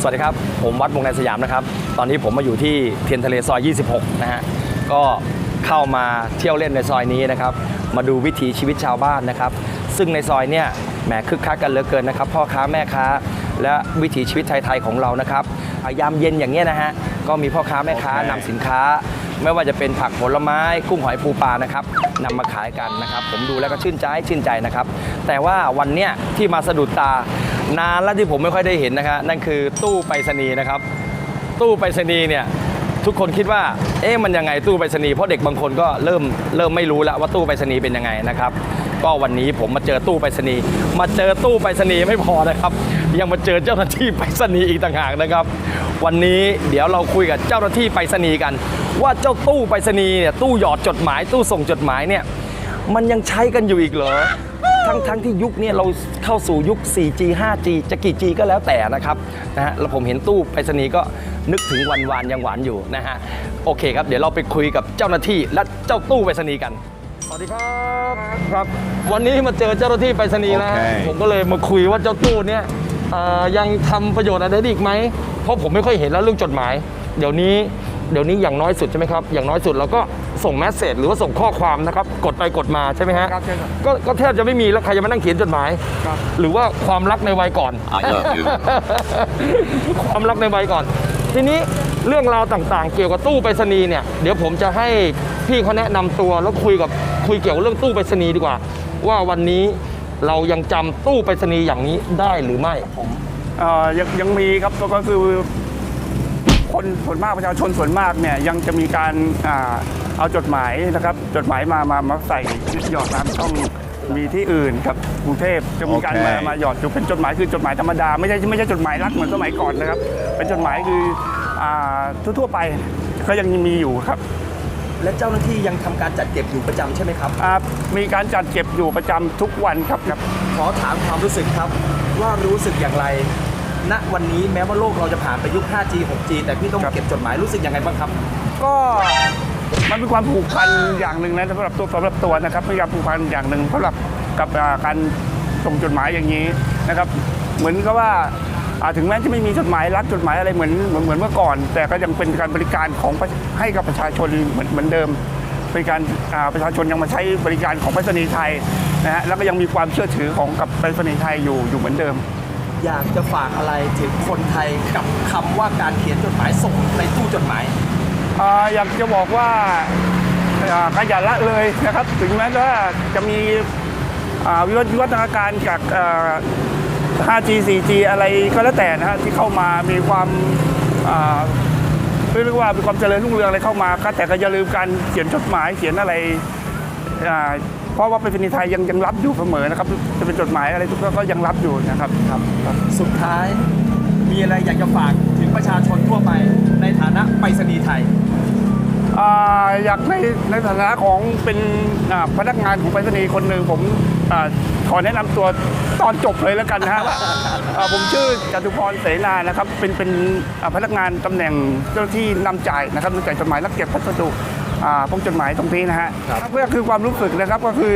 สวัสดีครับ ผมวัดวงในสยามนะครับ ตอนนี้ผมมาอยู่ที่เทียนทะเลซอย 26 นะฮะ ก็เข้ามาเที่ยวเล่นในซอยนี้นะครับ มาดูวิถีชีวิตชาวบ้านนะครับ ซึ่งในซอยเนี่ยแหมคึกคักกันเหลือเกินนะครับ พ่อค้าแม่ค้า และวิถีชีวิตไทยๆของเรานะครับยามเย็นอย่างเงี้ยนะฮะ ก็มีพ่อค้าแม่ค้านำสินค้า ไม่ว่าจะเป็นผักผลไม้ กุ้งหอยปูปลานะครับ นำมาขายกันนะครับ ผมดูแล้วก็ชื่นใจชื่นใจนะครับ แต่ว่าวันเนี้ยที่มาสะดุดตานานแล้วที่ผมไม่ค่อยได้เห็นนะครับนั่นคือตู้ไปรษณีย์นะครับ ตู้ไปรษณีย์เนี่ยทุกคนคิดว่าเอ๊ะมันยังไงตู้ไปรษณีย์เพราะเด็กบางคนก็เริ่มเริ่มไม่รู้แล้วว่าตู้ไปรษณีย์เป็นยังไงนะครับ ก็วันนี้ผมมาเจอตู้ไปรษณีย์มาเจอตู้ไปรษณีย์ไม่พอนะครับ ยังมาเจอเจ้าหน้าที่ไปรษณีย์อีกต่างหากนะครับ วันนี้เดี๋ยวเราคุยกับเจ้าหน้าที่ไปรษณีย์กัน ว่าเจ้าตู้ไปรษณีย์เนี่ยตู้หยอดจดหมาย ตู้ส่งจดหมายเนี่ยมันยังใช้กันอยู่อีกเหรอทั้งทั้งที่ยุคนี้เราเข้าสู่ยุค 4G 5G จะกี่ G ก็แล้วแต่นะครับนะฮะแล้วผมเห็นตู้ไปรษณีย์ก็นึกถึงวันวานยังหวานอยู่นะฮะโอเคครับ เดี๋ยวเราไปคุยกับเจ้าหน้าที่และเจ้าตู้ไปรษณีย์กันสวัสดีครับครับ วันนี้มาเจอเจ้าหน้าที่ไปรษณีย์นะโอเคผมก็เลยมาคุยว่าเจ้าตู้เนี่ยเอ่อ ยังทำประโยชน์อะไรได้อีกไหมเพราะผมไม่ค่อยเห็นแล้วเรื่องจดหมาย เดี๋ยวนี้เดี๋ยวนี้อย่างน้อยสุดใช่ไหมครับ อย่างน้อยสุดเราก็ส่งแมสเซจหรือว่าส่งข้อความนะครับ กดไปกดมาใช่ไหมฮะครับใช่ครับก็ก็แทบจะไม่มีแล้วใครจะมานั่งเขียนจดหมายครับหรือว่าความรักในวัยก่อน I love you ความรักในวัยก่อน ทีนี้เรื่องราวต่างๆ เกี่ยวกับตู้ไปรษณีย์เนี่ยเดี๋ยวผมจะให้พี่เขาแนะนำตัวแล้วคุยกับคุยเกี่ยวกับเรื่องตู้ไปรษณีย์ดีกว่า ว่าวันนี้ เรายังจำตู้ไปรษณีย์อย่างนี้ได้หรือไม่เอ่อยังยังมีครับก็ก็คือคนส่วนมากประชาชนส่วนมากเนี่ยยังจะมีการอ่าเอาจดหมายนะครับ จดหมายมามามาใส่หยอดน้ำต้องมีที่อื่นครับกรุงเทพจะมีการโอเคมามาหยอดอยู่เป็นจดหมายคือจดหมายธรรมดาไม่ใช่ไม่ใช่จดหมายรักเหมือนสมัยก่อนนะครับ เป็นจดหมายคืออ่าทั่วๆไปก็ยังมีอยู่ครับ และเจ้าหน้าที่ยังทำการจัดเก็บอยู่ประจำใช่ไหมครับอ่ามีการจัดเก็บอยู่ประจำทุกวันครับครับ ขอถามความรู้สึกครับ ว่ารู้สึกอย่างไร ณวันนี้แม้ว่าโลกเราจะผ่านไปยุค 5G 6G แต่พี่ต้องครับเก็บจดหมายรู้สึกยังไงบ้างครับ ก็มันเป็นความผูกพันอย่างหนึ่งนะสำหรับตัวสำหรับตัวนะครับเป็นการผูกพันอย่างหนึ่งสำหรับกับอ่าการส่งจดหมายอย่างนี้นะครับ เหมือนกับว่าอ่า ถึงแม้จะไม่มีจดหมายรักจดหมายอะไรเหมือนเหมือนเหมือนเมื่อก่อน แต่ก็ยังเป็นการบริการของประให้กับประชาชนเหมือนเหมือนเดิมเป็นการอ่าประชาชนยังมาใช้บริการของไปรษณีย์ไทยนะฮะแล้วก็ยังมีความเชื่อถือของกับไปรษณีย์ไทยอยู่อยู่เหมือนเดิม อยากจะฝากอะไรถึงคนไทยกับคำว่าการเขียนจดหมายส่งในตู้จดหมายอ่าอยากจะบอกว่าอ่าก็อย่าละเลยนะครับ ถึงแม้ว่าจะมีอ่าวิวัฒวิวัฒนาการจากอ่า 5G 4G อะไรก็แล้วแต่นะฮะที่เข้ามามีความเรียกว่ามีความเจริญรุ่งเรืองอะไรเข้ามาก็แต่ก็อย่าลืมการเขียนจดหมายเขียนอะไรเพราะว่าไปรษณีย์ไทยยังยังรับอยู่เสมอนะครับจะเป็นจดหมายอะไรทุกก็ยังรับอยู่นะครับครับครับสุดท้ายมีอะไรอยากจะฝากถึงประชาชนทั่วไปในฐานะไปรษณีย์ไทย อ่าอยากในในฐานะของเป็นอ่าพนักงานของไปรษณีย์คนหนึ่งผมอาขอแนะนำตัวตอนจบเลยแล้วกันนะฮะว่าอ่าผมชื่อจตุพรเสนานะครับ เป็นเป็นอ่าพนักงานตำแหน่งเจ้าหน้าที่นำจ่ายนะครับนำจ่ายจดหมายรับเก็บพัสดุอ่าพวกจดหมายตรงนี้นะฮะครับเพื่อคือความรู้สึกนะครับก็คือ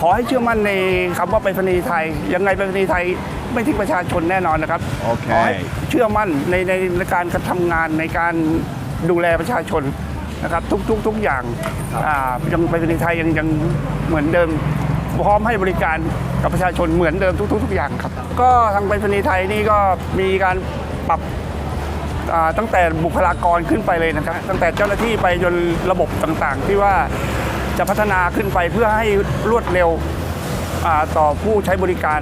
ขอให้เชื่อมั่นในคำว่าไปรษณีย์ไทย ยังไงไปรษณีย์ไทยไม่ทิ้งประชาชนแน่นอนนะครับโอเคขอให้เชื่อมั่นในในในการกระทำงานในการดูแลประชาชน นะครับทุกทุกทุกอย่างครับอ่ายังไปรษณีย์ไทยยังยังเหมือนเดิมพร้อมให้บริการกับประชาชนเหมือนเดิมทุกทุกทุกอย่างครับ ก็ทางไปรษณีย์ไทยนี่ก็มีการปรับอ่าตั้งแต่บุคลากรขึ้นไปเลยนะครับตั้งแต่เจ้าหน้าที่ไปจนระบบต่างๆ ที่ว่าจะพัฒนาขึ้นไปเพื่อให้รวดเร็วอ่าต่อผู้ใช้บริการ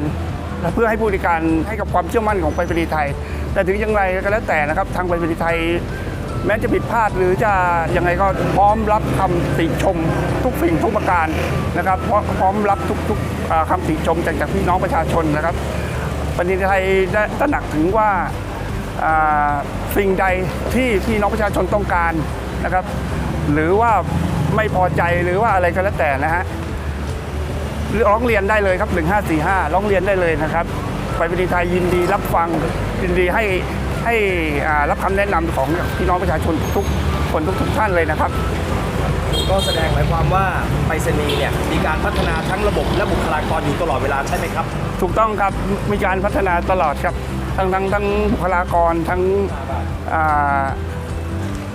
และเพื่อให้ผู้บริการให้กับความเชื่อมั่นของไปรษณีย์ไทย แต่ถึงอย่างไรก็แล้วแต่นะครับทางไปรษณีย์ไทย แม้จะผิดพลาดหรือจะยังไงก็พร้อมรับคำติชมทุกสิ่งทุกประการนะครับเพราะพร้อมรับทุกๆอ่าคำติชมจากจากพี่น้องประชาชนนะครับปรษณีย์ไทยได้ตระหนักถึงว่าสิ่งใดที่พี่น้องประชาชนต้องการนะครับ หรือว่าไม่พอใจหรือว่าอะไรก็แล้วแต่นะฮะร้องเรียนได้เลยครับ 1545 ร้องเรียนได้เลยนะครับไปรษณีย์ไทยยินดีรับฟังยินดีให้ ให้รับคำแนะนำของพี่น้องประชาชนทุกคนทุกท่านเลยนะครับ ก็แสดงหมายความว่าไปรษณีย์เนี่ยมีการพัฒนาทั้งระบบและบุคลากรอยู่ตลอดเวลาใช่ไหมครับ ถูกต้องครับมีการพัฒนาตลอดครับทั้งทั้งทั้งบุคลากรทั้ง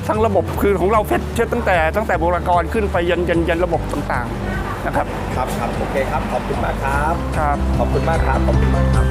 ทั้งระบบคือของเราเฟสเช็ดตั้งแต่ตั้งแต่บุคลากรขึ้นไปยันยันยันระบบต่างๆนะครับ ครับครับโอเคครับขอบคุณมากครับครับ ขอบคุณมากครับขอบคุณมากครับ